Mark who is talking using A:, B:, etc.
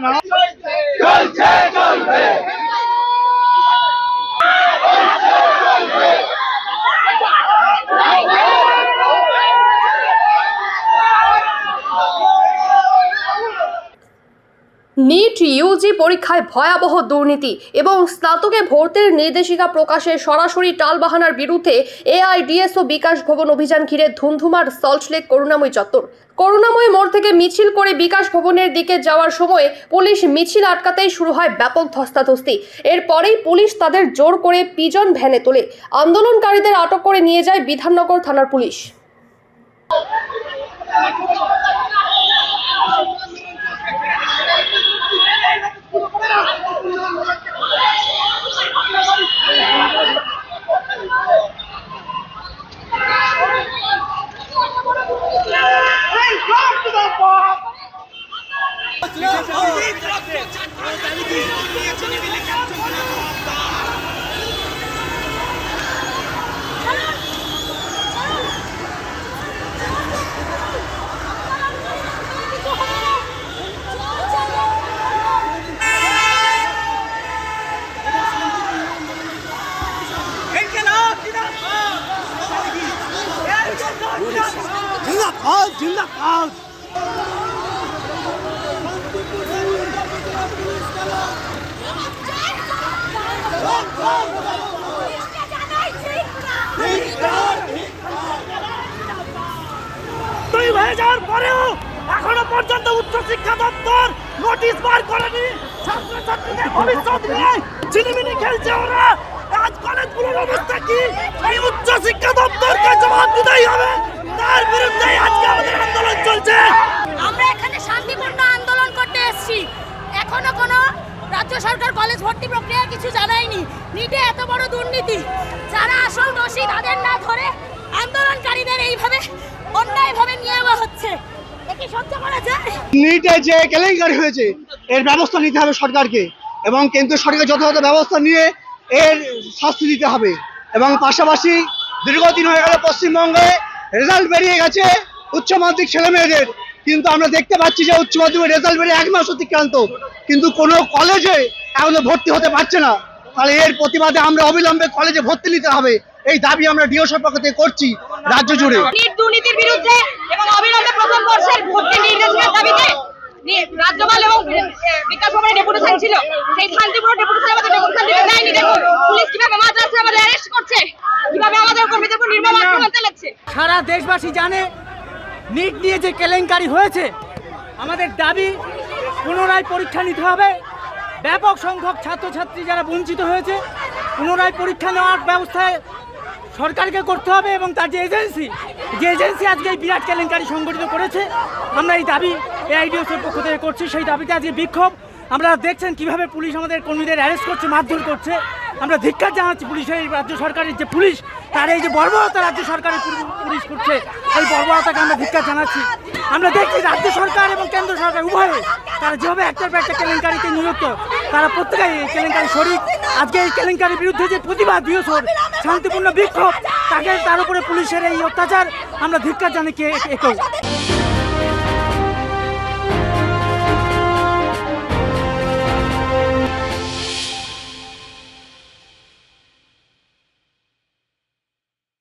A: ¿no? NEET Yuji পরীক্ষায় ভয়াবহ দুর্নীতি এবং স্নাতকে ভর্তির নির্দেশিকা প্রকাশে সরাসরি টালবাহানার বিরুদ্ধে এআইডিএস ও বিকাশ ভবন অভিযান ঘিরে ধুমধুমার সল্টলেক করুণাময়ী চত্বর। করুণাময়ী মোড় থেকে মিছিল করে বিকাশ ভবনের দিকে যাওয়ার সময় পুলিশ মিছিল আটকাতেই শুরু হয় ব্যাপক ধস্তাধস্তি। এরপরেই পুলিশ তাদের জোর করে পিজন ভ্যানে তোলে। আন্দোলনকারীদের আটক করে নিয়ে যায় বিধাননগর থানার police.
B: out! Do not out! হয়ে যাওয়ার পরেও এখনও পর্যন্ত উচ্চ শিক্ষা দপ্তর নোটিশ বার করেনি। ছাত্রছাত্রীদের ভবিষ্যৎ নিয়ে ঝিলিমিলি খেলছে ওরা। আজ কলেজগুলোর অবস্থা কি? এই উচ্চ শিক্ষা দপ্তরকে জবাব দিতেই হবে। তার বিরুদ্ধে আজকে আমাদের আন্দোলন চলছে।
C: আমরা এখানে শান্তিপূর্ণ আন্দোলন করতে এসেছি। এখনও কোনো রাজ্য সরকার কলেজ ভর্তি প্রক্রিয়া কিছু জানায়নি। নিটে এত বড় দুর্নীতি। যারা আসল দোষী তাদের না ধরে আন্দোলনকারীদের এইভাবে অন্যায়ভাবে নিয়ে যাওয়া হচ্ছে এ কি সহ্য করা যায়
B: নিটে যে কেলেঙ্কারি হয়েছে, এর ব্যবস্থা নিতে হবে সরকারকে এবং কেন্দ্রীয় সরকার যথাযথ ব্যবস্থা নিয়ে এর শাস্তি দিতে হবে এবং পাশাপাশি দীর্ঘদিন হয়ে গেল পশ্চিমবঙ্গে রেজাল্ট বেরিয়ে গেছে উচ্চ মাধ্যমিক ছেলে মেয়েদের কিন্তু আমরা দেখতে পাচ্ছি যে উচ্চ মাধ্যমিক রেজাল্ট বেরিয়ে এক মাস অতিক্রান্ত। কিন্তু কোনো কলেজে এখনও ভর্তি হতে পারছে না। তাহলে এর প্রতিবাদে আমরা অবিলম্বে কলেজে ভর্তি নিতে হবে। এই দাবি আমরা ডিও পক্ষ থেকে করছি রাজ্য জুড়ে।
C: দুর্নীতির বিরুদ্ধে এবং অবিলম্বে প্রথম বর্ষের ভর্তি নির্দেশনের দাবিতে রাজ্যপাল এবং বিকাশ ভবনে ডেপুটেশন ছিল। সেই শান্তিপুর ডেপুটেশন আমাদের ডেপুটেশন দিতে দেয়নি। দেখুন পুলিশ কীভাবে মাদ্রাসে আমাদের অ্যারেস্ট করছে কীভাবে আমাদের কর্মীদের উপর নির্মম আক্রমণ চালাচ্ছে।
D: সারা দেশবাসী জানে নিট নিয়ে যে কেলেঙ্কারি হয়েছে। আমাদের দাবি পুনরায় পরীক্ষা নিতে হবে। ব্যাপক সংখ্যক ছাত্রছাত্রী যারা বঞ্চিত হয়েছে পুনরায় পরীক্ষা নেওয়ার ব্যবস্থায় সরকারকে করতে হবে এবং তার যে এজেন্সি যে এজেন্সি আজকে এই বিরাট কেলেঙ্কারি সংগঠিত করেছে, আমরা এই দাবি এআইডিওসের পক্ষ থেকে করছি। সেই দাবিতে আজকে বিক্ষোভ। আমরা দেখছেন কীভাবে পুলিশ আমাদের কর্মীদের অ্যারেস্ট করছে, মারধর করছে। আমরা ধিক্কার জানাচ্ছি পুলিশের রাজ্য সরকারের যে পুলিশ, তার এই যে বর্বরতা রাজ্য সরকারের পুলিশ করছে, এই বর্বরতাকে আমরা ধিক্কার জানাচ্ছি। আমরা দেখছি রাজ্য সরকার এবং কেন্দ্র সরকার উভয়ে, তারা যেভাবে একটার পর একটা কেলেঙ্কারিতে নিযুক্ত তারা প্রত্যেকেই এই কেলেঙ্কারি শরিক। আজকে এই কেলেঙ্কারির বিরুদ্ধে যে প্রতিবাদ দিয়েছর শান্তিপূর্ণ বিক্ষোভ, তাকে তার উপরে পুলিশের এই অত্যাচার, আমরা ধিক্কার জানি কে একেও।